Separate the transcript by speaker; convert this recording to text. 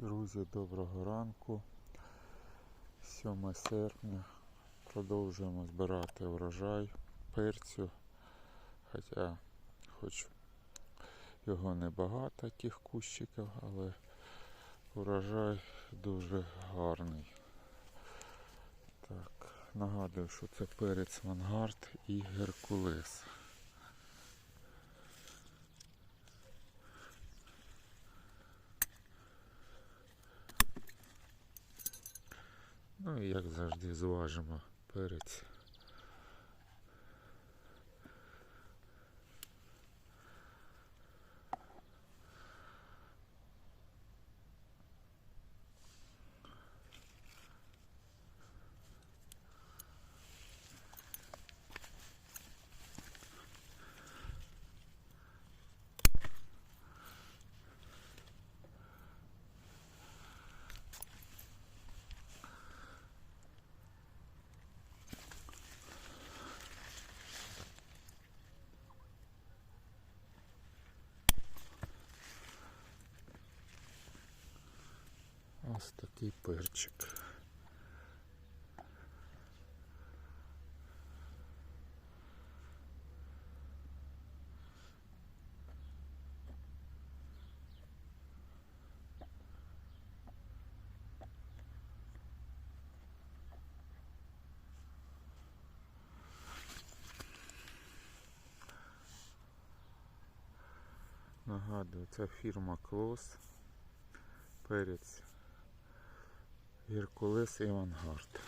Speaker 1: Друзі, доброго ранку. 7 серпня. Продовжуємо збирати урожай перцю. Хоча хоч його небагато, тих кущиків, але урожай дуже гарний. Так, нагадую, що це перець Вангард і Геркулес. Ну і як завжди зважимо перець. Ось такий перчик. Нагадую, це фірма Клос. Перець Геркулес і Авангард.